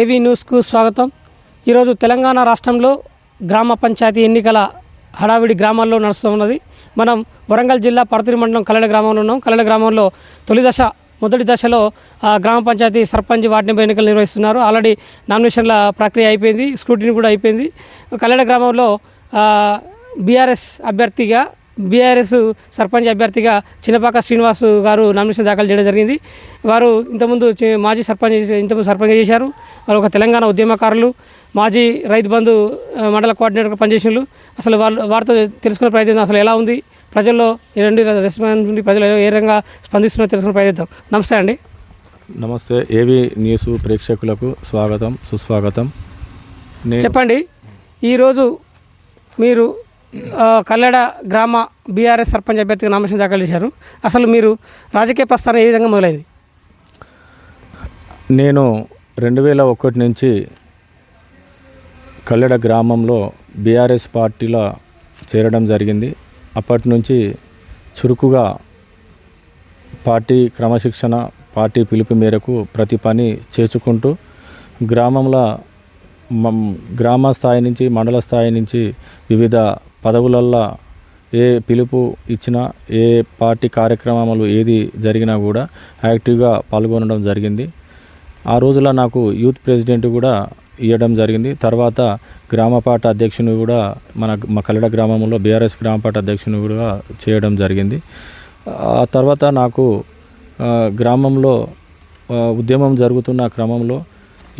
ఏవీ న్యూస్కు స్వాగతం. ఈరోజు తెలంగాణ రాష్ట్రంలో గ్రామ పంచాయతీ ఎన్నికల హడావిడి గ్రామాల్లో నడుస్తున్నది మనం వరంగల్ జిల్లా పరతిరి మండలం కల్లెడ గ్రామంలో ఉన్నాం. కల్లెడ గ్రామంలో తొలి దశ మొదటి దశలో గ్రామ పంచాయతీ సర్పంచ్ వార్డు మెంబర్ ఎన్నికలు నిర్వహిస్తున్నారు. ఆల్రెడీ నామినేషన్ల ప్రక్రియ అయిపోయింది స్క్రూటినీ కూడా అయిపోయింది. కల్లెడ గ్రామంలో బీఆర్ఎస్ అభ్యర్థిగా బీఆర్ఎస్ సర్పంచ్ అభ్యర్థిగా చిన్నపాక శ్రీనివాస్ గారు నామినేషన్ దాఖలు చేయడం జరిగింది. వారు ఇంతకుముందు మాజీ సర్పంచ్ ఇంతకుముందు సర్పంచ్ చేశారు. వారు ఒక తెలంగాణ ఉద్యమకారులు మాజీ రైతు బంధు మండల కోఆర్డినేటర్గా పనిచేసినారు అసలు వాళ్ళు వారితో తెలుసుకునే ప్రయత్నం అసలు ఎలా ఉంది? ప్రజల్లో ఎలాంటి రెస్పాన్స్ ప్రజలు ఏ రకంగా స్పందిస్తున్నారో తెలుసుకునే ప్రయత్నం నమస్తే అండి. నమస్తే. ఏవి న్యూస్ ప్రేక్షకులకు స్వాగతం సుస్వాగతం. చెప్పండి. ఈరోజు మీరు కల్లెడ గ్రామ బీఆర్ఎస్ సర్పంచ్ అభ్యర్థిగా నామినేషన్ దాఖలు చేశారు. అసలు మీరు రాజకీయ ప్రస్థానం ఏ విధంగా మొదలైంది? నేను రెండు వేల ఒకటి నుంచి కల్లెడ గ్రామంలో బీఆర్ఎస్ పార్టీలో చేరడం జరిగింది. అప్పటి నుంచి చురుకుగా పార్టీ క్రమశిక్షణ పార్టీ పిలుపు మేరకు ప్రతి పని చేసుకుంటూ గ్రామంలో మ గ్రామ స్థాయి నుంచి మండల స్థాయి నుంచి వివిధ పదవులల్లో ఏ పిలుపు ఇచ్చినా ఏ పార్టీ కార్యక్రమాలు ఏది జరిగినా కూడా యాక్టివ్గా పాల్గొనడం జరిగింది. ఆ రోజుల నాకు యూత్ ప్రెసిడెంట్ కూడా ఇవ్వడం జరిగింది. తర్వాత గ్రామ అధ్యక్షుని కూడా మన మా కల్లడ గ్రామంలో బీఆర్ఎస్ గ్రామపాఠ అధ్యక్షుని కూడా చేయడం జరిగింది. ఆ తర్వాత నాకు గ్రామంలో ఉద్యమం జరుగుతున్న క్రమంలో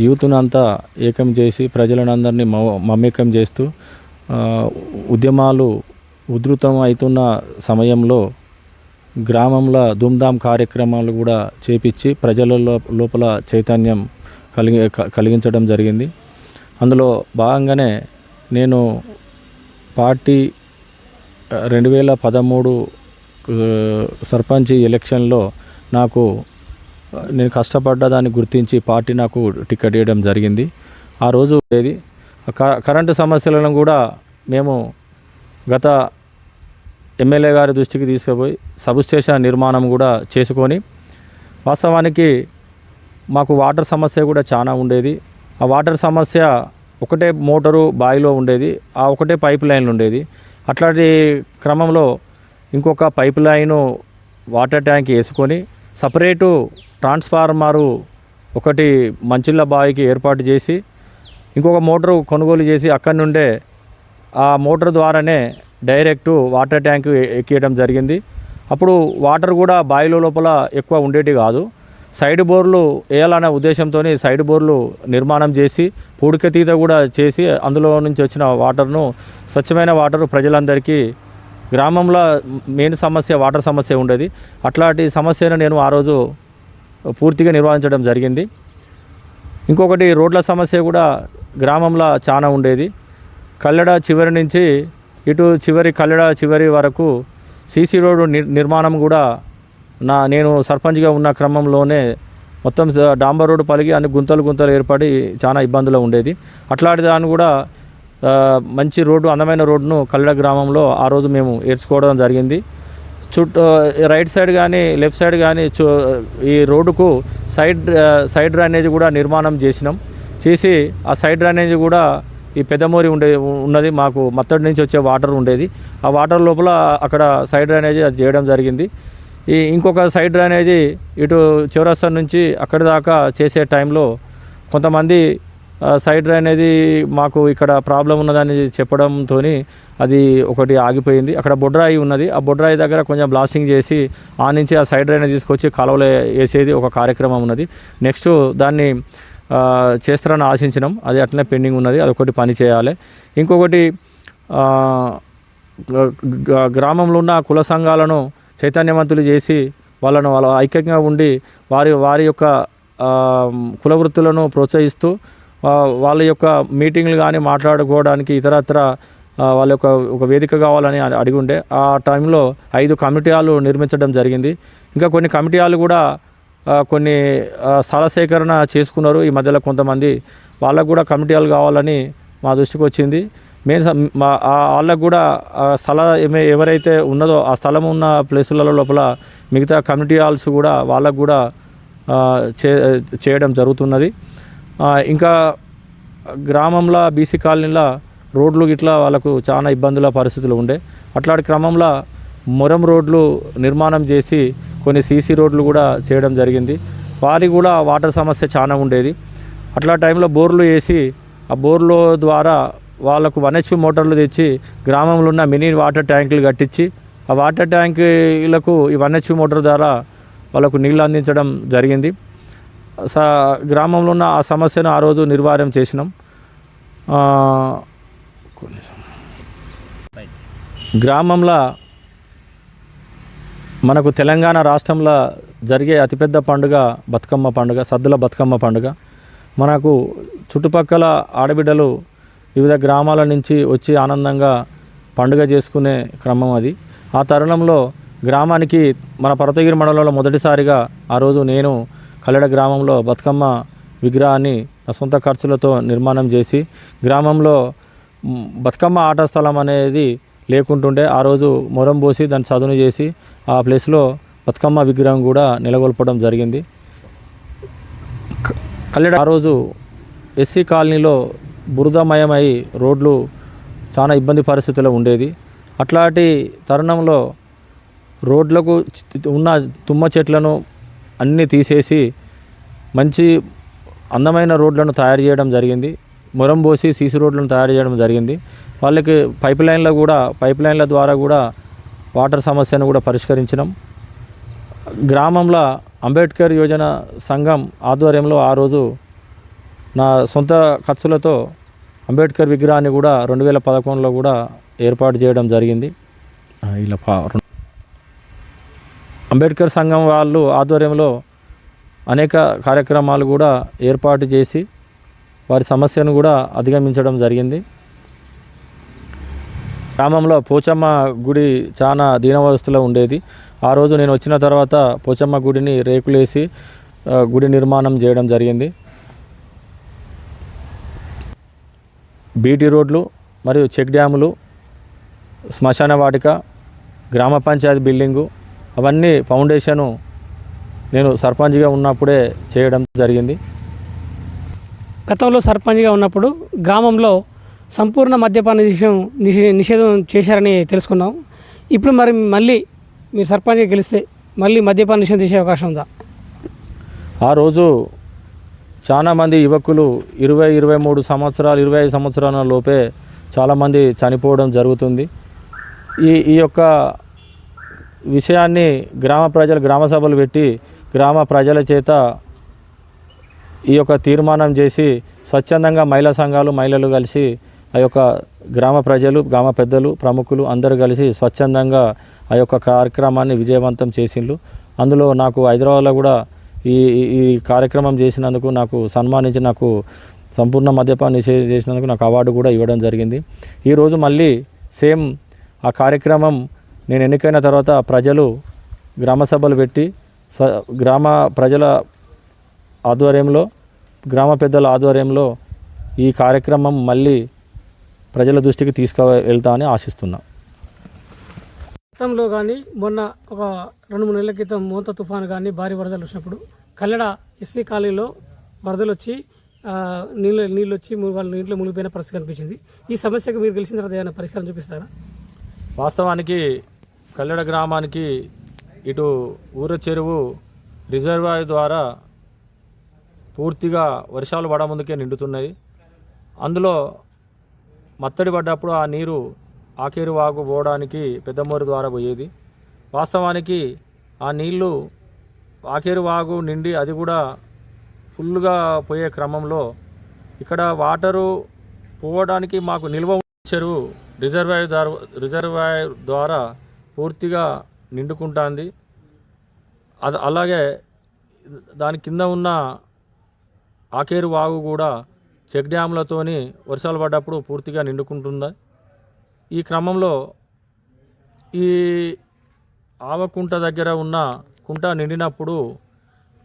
యూత్ను అంతా ఏకం చేసి ప్రజలను మమేకం చేస్తూ ఉద్యమాలు ఉధృతం అవుతున్న సమయంలో గ్రామంలో ధూమ్ధామ్ కార్యక్రమాలు కూడా చేపించి ప్రజలలో లోపల చైతన్యం కలిగి కలిగించడం జరిగింది. అందులో భాగంగానే నేను పార్టీ రెండు వేల పదమూడు సర్పంచి సర్పంచ్ ఎలక్షన్లో నాకు నేను కష్టపడ్డ దాన్ని గుర్తించి పార్టీ నాకు టికెట్ ఇవ్వడం జరిగింది. ఆ రోజు ఏది? కరెంటు సమస్యలను కూడా మేము గత ఎమ్మెల్యే గారి దృష్టికి తీసుకుపోయి సబ్స్టేషన్ నిర్మాణం కూడా చేసుకొని వాస్తవానికి మాకు వాటర్ సమస్య కూడా చాలా ఉండేది. ఆ వాటర్ సమస్య ఒకటే మోటారు బావిలో ఉండేది. ఆ ఒకటే పైప్ లైన్ ఉండేది. అట్లాంటి క్రమంలో ఇంకొక పైప్ లైను వాటర్ ట్యాంక్ వేసుకొని సపరేటు ట్రాన్స్ఫార్మరు ఒకటి మంచిళ్ళ బావికి ఏర్పాటు చేసి ఇంకొక మోటారు కొనుగోలు చేసి అక్కడి నుండే ఆ మోటార్ ద్వారానే డైరెక్ట్ వాటర్ ట్యాంక్ ఎక్కియడం జరిగింది. అప్పుడు వాటర్ కూడా బావిలో లోపల ఎక్కువ ఉండేటి కాదు. సైడ్ బోర్లు వేయాలనే ఉద్దేశంతో సైడ్ బోర్లు నిర్మాణం చేసి పూడికతీత కూడా చేసి అందులో నుంచి వచ్చిన వాటర్ను స్వచ్ఛమైన వాటర్ ప్రజలందరికీ గ్రామంలో మెయిన్ సమస్య వాటర్ సమస్య ఉండేది. అట్లాంటి సమస్యను నేను ఆ రోజు పూర్తిగా నిర్వహించడం జరిగింది. ఇంకొకటి రోడ్ల సమస్య కూడా గ్రామంలో చాలా ఉండేది. కల్లెడ చివరి నుంచి ఇటు చివరి కల్లెడ చివరి వరకు సీసీ రోడ్డు నిర్- నిర్మాణం కూడా నా నేను సర్పంచ్గా ఉన్న క్రమంలోనే మొత్తం స- డాంబర్ రోడ్డు పలిగి అన్ని గుంతలు గుంతలు ఏర్పడి చాలా ఇబ్బందులు ఉండేది. అట్లాంటి దాన్ని కూడా మంచి రోడ్డు అందమైన రోడ్డును కల్లెడ గ్రామంలో ఆ రోజు మేము ఏర్చుకోవడం జరిగింది. చుట్టూ రైట్ సైడ్ కానీ లెఫ్ట్ సైడ్ కానీ చూ ఈ రోడ్డుకు సైడ్ సైడ్ డ్రైనేజ్ కూడా నిర్మాణం చేసినాం. చేసి ఆ సైడ్ డ్రైనేజ్ కూడా ఈ పెద్దమూరి ఉండే ఉన్నది. మాకు మత్తడి నుంచి వచ్చే వాటర్ ఉండేది. ఆ వాటర్ లోపల అక్కడ సైడ్ డ్రైనేజ్ అది చేయడం జరిగింది. ఈ ఇంకొక సైడ్ డ్రైనేజ్ ఇటు చౌరస్తా నుంచి అక్కడి దాకా చేసే టైంలో కొంతమంది ఆ, సైడ్ డ్రైనేజ్ మాకు ఇక్కడ ప్రాబ్లం ఉన్నదని చెప్పడంతో అది ఒకటి ఆగిపోయింది. అక్కడ బొడ్రాయి ఉన్నది. ఆ బొడ్రాయి దగ్గర కొంచెం బ్లాస్టింగ్ చేసి ఆ నుంచి ఆ సైడ్ డ్రైనేజ్ తీసుకొచ్చి కాలువలో వేసేది ఒక కార్యక్రమం ఉన్నది. నెక్స్ట్ దాన్ని చేస్తారని ఆశించినాం. అది అట్లనే పెండింగ్ ఉన్నది. అదొకటి పని చేయాలి. ఇంకొకటి గ్రామంలో ఉన్న కుల సంఘాలను చైతన్యవంతులు చేసి వాళ్ళను వాళ్ళ ఐక్యంగా ఉండి వారి వారి యొక్క కుల వృత్తులను ప్రోత్సహిస్తూ వాళ్ళ యొక్క మీటింగ్లు కానీ మాట్లాడుకోవడానికి ఇతరత్ర వాళ్ళ యొక్క ఒక వేదిక కావాలని అడిగి ఉండే. ఆ టైంలో ఐదు కమిటీ హాలు నిర్మించడం జరిగింది. ఇంకా కొన్ని కమిటీ హాలు కూడా కొన్ని స్థల సేకరణ చేసుకున్నారు ఈ మధ్యలో కొంతమంది. వాళ్ళకు కూడా కమిటీ హాల్ కావాలని మా దృష్టికి వచ్చింది. మెయిన్ మా వాళ్ళకు కూడా స్థల ఎవరైతే ఉన్నదో ఆ స్థలం ఉన్న ప్లేసుల లోపల మిగతా కమ్యూనిటీ హాల్స్ కూడా వాళ్ళకు కూడా చే చేయడం జరుగుతున్నది. ఇంకా గ్రామంలో బీసీ కాలనీలో రోడ్లు ఇట్లా వాళ్ళకు చాలా ఇబ్బందుల పరిస్థితులు ఉండే. అట్లాంటి క్రమంలో మొరం రోడ్లు నిర్మాణం చేసి కొన్ని సీసీ రోడ్లు కూడా చేయడం జరిగింది. వారికి కూడా వాటర్ సమస్య చాలా ఉండేది. అట్లా టైంలో బోర్లు వేసి ఆ బోర్లు ద్వారా వాళ్ళకు వన్ హెచ్పి మోటార్లు తెచ్చి గ్రామంలో ఉన్న మినీ వాటర్ ట్యాంకులు కట్టించి ఆ వాటర్ ట్యాంకులకు ఈ వన్ హెచ్పి మోటార్ ద్వారా వాళ్ళకు నీళ్ళు అందించడం జరిగింది. స గ్రామంలో ఉన్న ఆ సమస్యను ఆ రోజు నిర్వాహం చేసినాం. గ్రామంలో మనకు తెలంగాణ రాష్ట్రంలో జరిగే అతిపెద్ద పండుగ బతుకమ్మ పండుగ సద్దుల బతుకమ్మ పండుగ. మనకు చుట్టుపక్కల ఆడబిడ్డలు వివిధ గ్రామాల నుంచి వచ్చి ఆనందంగా పండుగ చేసుకునే క్రమం అది. ఆ తరుణంలో గ్రామానికి మన పర్వతగిరి మండలంలో మొదటిసారిగా ఆ రోజు నేను కల్లెడ గ్రామంలో బతుకమ్మ విగ్రహాన్ని నా సొంత ఖర్చులతో నిర్మాణం చేసి గ్రామంలో బతుకమ్మ ఆట స్థలం అనేది లేకుంటుండే ఆ రోజు మొరం పోసి దాన్ని చదును చేసి ఆ ప్లేస్లో బతుకమ్మ విగ్రహం కూడా నెలకొల్పడం జరిగింది. క- కల్లెడ ఆ రోజు ఎస్సీ కాలనీలో బురదమయమై రోడ్లు చాలా ఇబ్బంది పరిస్థితుల్లో ఉండేది. అట్లాంటి తరుణంలో రోడ్లకు ఉన్న తుమ్మ చెట్లను అన్నీ తీసేసి మంచి అందమైన రోడ్లను తయారు చేయడం జరిగింది. మొరం పోసి సీసీ రోడ్లను తయారు చేయడం జరిగింది. వాళ్ళకి పైప్ లైన్ల కూడా పైప్ లైన్ల ద్వారా కూడా వాటర్ సమస్యను కూడా పరిష్కరించినాం. గ్రామంలో అంబేద్కర్ యోజన సంఘం ఆధ్వర్యంలో ఆ రోజు నా సొంత ఖర్చులతో అంబేద్కర్ విగ్రహాన్ని కూడా రెండు వేల పదకొండులో కూడా ఏర్పాటు చేయడం జరిగింది. ఇలా అంబేద్కర్ సంఘం వాళ్ళు ఆధ్వర్యంలో అనేక కార్యక్రమాలు కూడా ఏర్పాటు చేసి వారి సమస్యను కూడా అధిగమించడం జరిగింది. గ్రామంలో పోచమ్మ గుడి చాలా దీనవస్థలో ఉండేది. ఆ రోజు నేను వచ్చిన తర్వాత పోచమ్మ గుడిని రేకులేసి గుడి నిర్మాణం చేయడం జరిగింది. బీటీ రోడ్లు మరియు చెక్ డ్యాములు శ్మశాన వాటిక గ్రామ పంచాయతీ బిల్డింగు అవన్నీ ఫౌండేషను నేను సర్పంచ్గా ఉన్నప్పుడే చేయడం జరిగింది. గతంలో సర్పంచ్గా ఉన్నప్పుడు గ్రామంలో సంపూర్ణ మద్యపాన నిషేధం నిషే- నిషేధం చేశారని తెలుసుకున్నాం. ఇప్పుడు మరి మళ్ళీ మీరు సర్పంచ్గా గెలిస్తే మళ్ళీ మద్యపాన నిషేధం చేసే అవకాశం ఉందా? ఆ రోజు చాలామంది యువకులు ఇరవై ఇరవై మూడు సంవత్సరాలు ఇరవై ఐదు సంవత్సరాల లోపే చాలామంది చనిపోవడం జరుగుతుంది. ఈ ఈ యొక్క విషయాన్ని గ్రామ ప్రజలు గ్రామ సభలు పెట్టి గ్రామ ప్రజల చేత ఈ యొక్క తీర్మానం చేసి స్వచ్ఛందంగా మహిళా సంఘాలు మహిళలు కలిసి ఆ యొక్క గ్రామ ప్రజలు గ్రామ పెద్దలు ప్రముఖులు అందరూ కలిసి స్వచ్ఛందంగా ఆ యొక్క కార్యక్రమాన్ని విజయవంతం చేసిండ్రు. అందులో నాకు హైదరాబాద్లో కూడా ఈ ఈ- కార్యక్రమం చేసినందుకు నాకు సన్మానించి నాకు సంపూర్ణ మద్యపాన నిషేధం చేసినందుకు నాకు అవార్డు కూడా ఇవ్వడం జరిగింది. ఈరోజు మళ్ళీ సేమ్ ఆ కార్యక్రమం నేను ఎన్నికైన తర్వాత ప్రజలు గ్రామ సభలు పెట్టి స గ్రామ ప్రజల ఆధ్వర్యంలో గ్రామ పెద్దల ఆధ్వర్యంలో ఈ కార్యక్రమం మళ్ళీ ప్రజల దృష్టికి తీసుకు వెళ్తామని ఆశిస్తున్నా. గతంలో కానీ మొన్న ఒక రెండు మూడు నెలల క్రితం మోంత తుఫాను కానీ భారీ వరదలు వచ్చినప్పుడు కల్లెడ ఎస్సీ కాలనీలో వరదలు వచ్చి నీళ్ళు నీళ్ళు వచ్చి వాళ్ళ నీటిలో మునిగిపోయిన పరిస్థితి కనిపించింది. ఈ సమస్యకు మీరు గెలిచిన తర్వాత ఏమైనా పరిష్కారం చూపిస్తారా? వాస్తవానికి కల్లెడ గ్రామానికి ఇటు ఊర చెరువు రిజర్వాయర్ ద్వారా పూర్తిగా వర్షాలు పడ ముందుకే నిండుతున్నాయి. అందులో మత్తడి పడ్డప్పుడు ఆ నీరు ఆకేరు వాగు పోవడానికి పెద్దమూరు ద్వారా పోయేది. వాస్తవానికి ఆ నీళ్ళు ఆకేరు వాగు నిండి అది కూడా ఫుల్గా పోయే క్రమంలో ఇక్కడ వాటరు పోవడానికి మాకు నిల్వ చెరువు రిజర్వాయర్ ద్వారా రిజర్వాయర్ ద్వారా పూర్తిగా నిండుకుంటుంది. అది అలాగే దాని కింద ఉన్న ఆకేరు వాగు కూడా చెక్ డ్యామ్లతోని వర్షాలు పడ్డప్పుడు పూర్తిగా నిండుకుంటుంది? ఈ క్రమంలో ఈ ఆవకుంట దగ్గర ఉన్న కుంట నిండినప్పుడు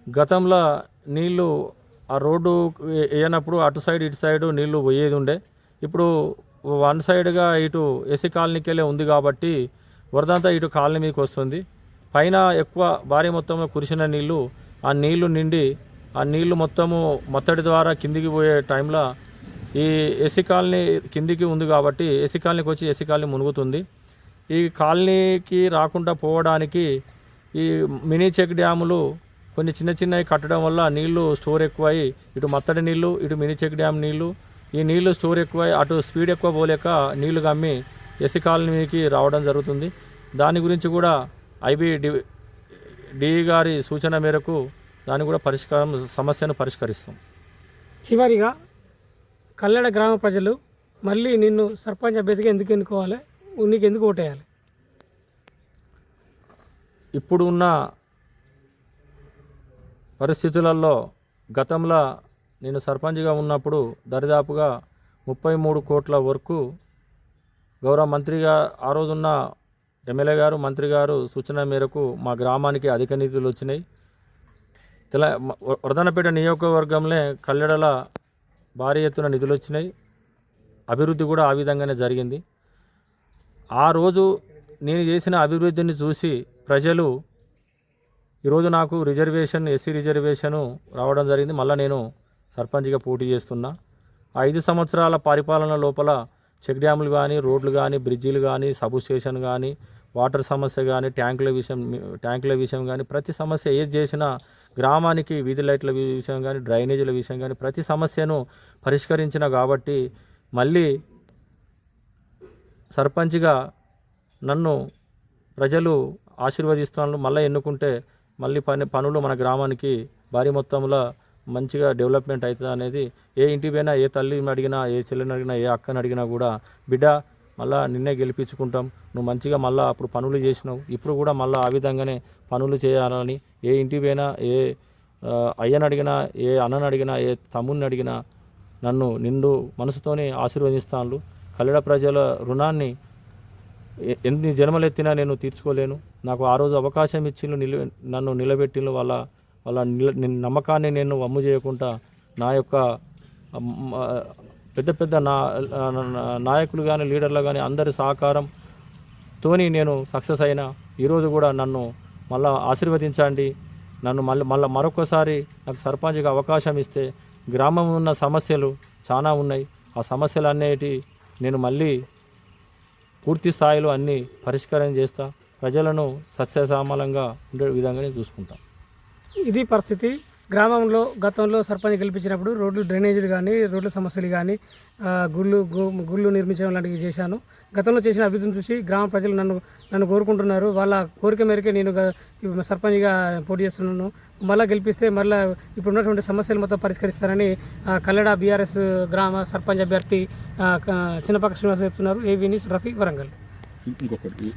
గతంలో నీళ్ళు ఆ రోడ్డు వేయనప్పుడు అటు సైడ్ ఇటు సైడ్ నీళ్ళు పోయేది ఉండే ఇప్పుడు వన్ సైడ్గా ఇటు ఎసి కాలనీకి వెళ్ళే ఉంది కాబట్టి వరదంతా ఇటు కాలనీ మీదకి వస్తుంది పైన ఎక్కువ భారీ మొత్తంలో కురిసిన నీళ్ళు ఆ నీళ్ళు నిండి ఆ నీళ్ళు మొత్తము మత్తడి ద్వారా కిందికి పోయే టైంలో ఈ ఎసి కాలనీ కిందికి ఉంది కాబట్టి ఎసి కాలనీకి వచ్చి ఎసి కాలనీ మునుగుతుంది. ఈ కాలనీకి రాకుండా పోవడానికి ఈ మినీ చెక్ డ్యాములు కొన్ని చిన్న చిన్నవి కట్టడం వల్ల నీళ్ళు స్టోర్ ఎక్కువై ఇటు మత్తడి నీళ్ళు ఇటు మినీ చెక్ డ్యామ్ నీళ్ళు ఈ నీళ్ళు స్టోర్ ఎక్కువై అటు స్పీడ్ ఎక్కువ పోలేక నీళ్ళు కమ్మి ఎసి కాలనీకి రావడం జరుగుతుంది. దాని గురించి కూడా ఐబీ డి డిఈ గారి సూచన మేరకు దాన్ని కూడా పరిష్కారం సమస్యను పరిష్కరిస్తాం. చివరిగా కల్లెడ గ్రామ ప్రజలు మళ్ళీ నిన్ను సర్పంచ్ అభ్యర్థిగా ఎందుకు ఎన్నుకోవాలి? నీకు ఎందుకు ఓటేయాలి? ఇప్పుడు ఉన్న పరిస్థితులలో గతంలో నేను సర్పంచ్గా ఉన్నప్పుడు దరిదాపుగా ముప్పై మూడు కోట్ల వరకు గౌరవ మంత్రిగా ఆ రోజున్న ఎమ్మెల్యే గారు మంత్రి గారు సూచన మేరకు మా గ్రామానికి అధిక నిధులు వచ్చినాయి. తెల వరదనపేట నియోజకవర్గంలో కల్లెడల భారీ ఎత్తున నిధులు వచ్చినాయి. అభివృద్ధి కూడా ఆ విధంగానే జరిగింది. ఆ రోజు నేను చేసిన అభివృద్ధిని చూసి ప్రజలు ఈరోజు నాకు రిజర్వేషన్ ఎస్సీ రిజర్వేషను రావడం జరిగింది. మళ్ళీ నేను సర్పంచ్గా పోటీ చేస్తున్నా. ఆ ఐదు సంవత్సరాల పరిపాలన లోపల చెక్ డ్యాములు కానీ రోడ్లు కానీ బ్రిడ్జిలు కానీ సబ్ స్టేషన్ కానీ వాటర్ సమస్య కానీ ట్యాంకుల విషయం ట్యాంకుల విషయం కానీ ప్రతి సమస్య ఏది చేసినా గ్రామానికి వీధి లైట్ల విషయం కానీ డ్రైనేజీల విషయం కానీ ప్రతి సమస్యను పరిష్కరించిన కాబట్టి మళ్ళీ సర్పంచ్గా నన్ను ప్రజలు ఆశీర్వదిస్తాను మళ్ళీ ఎన్నుకుంటే మళ్ళీ పని పనులు మన గ్రామానికి భారీ మొత్తంలో మంచిగా డెవలప్మెంట్ అవుతుంది అనేది ఏ ఇంటి పోయినా ఏ తల్లిని అడిగినా ఏ చెల్లిని అడిగినా ఏ అక్కని అడిగినా కూడా బిడ్డ మళ్ళా నిన్నే గెలిపించుకుంటాం. నువ్వు మంచిగా మళ్ళీ అప్పుడు పనులు చేసినావు. ఇప్పుడు కూడా మళ్ళీ ఆ విధంగానే పనులు చేయాలని ఏ ఇంటి పోయినా ఏ అయ్యని అడిగినా ఏ అన్నని అడిగినా ఏ తమ్ముని అడిగినా నన్ను నిండు మనసుతోనే ఆశీర్వదిస్తాను కల్లెడ ప్రజల రుణాన్ని ఎన్ని జన్మలెత్తినా నేను తీర్చుకోలేను. నాకు ఆ రోజు అవకాశం ఇచ్చి నిల నన్ను నిలబెట్టిన వాళ్ళ వాళ్ళ నిల నమ్మకాన్ని నేను వమ్ము చేయకుండా నా యొక్క పెద్ద పెద్ద నా నాయకులు కానీ లీడర్లు కానీ అందరి సహకారం తోని నేను సక్సెస్ అయినా ఈరోజు కూడా నన్ను మళ్ళీ ఆశీర్వదించండి. నన్ను మళ్ళీ మళ్ళీ మరొకసారి నాకు సర్పంచ్గా అవకాశం ఇస్తే గ్రామం ఉన్న సమస్యలు చాలా ఉన్నాయి. ఆ సమస్యలు అనేటి నేను మళ్ళీ పూర్తి స్థాయిలో అన్నీ పరిష్కారం చేస్తా. ప్రజలను సస్యశ్యామలంగా ఉండే విధంగానే చూసుకుంటాం. చూసుకుంటాను ఇది పరిస్థితి. గ్రామంలో గతంలో సర్పంచ్ గెలిపించినప్పుడు రోడ్లు డ్రైనేజీలు కానీ రోడ్ల సమస్యలు కానీ గుళ్ళు గుళ్ళు నిర్మించడం లాంటివి చేశాను. గతంలో చేసిన అభివృద్ధిని చూసి గ్రామ ప్రజలు నన్ను నన్ను కోరుకుంటున్నారు. వాళ్ళ కోరిక మేరకే నేను సర్పంచ్గా పోటీ చేస్తున్నాను. మళ్ళీ గెలిపిస్తే మళ్ళీ ఇప్పుడు ఉన్నటువంటి సమస్యలు మొత్తం పరిష్కరిస్తారని కల్లడ బీఆర్ఎస్ గ్రామ సర్పంచ్ అభ్యర్థి చిన్నపక్ష చిన్నపక్క చెప్తున్నారు. ఏవిని రఫీ వరంగల్. ఇంకొకటి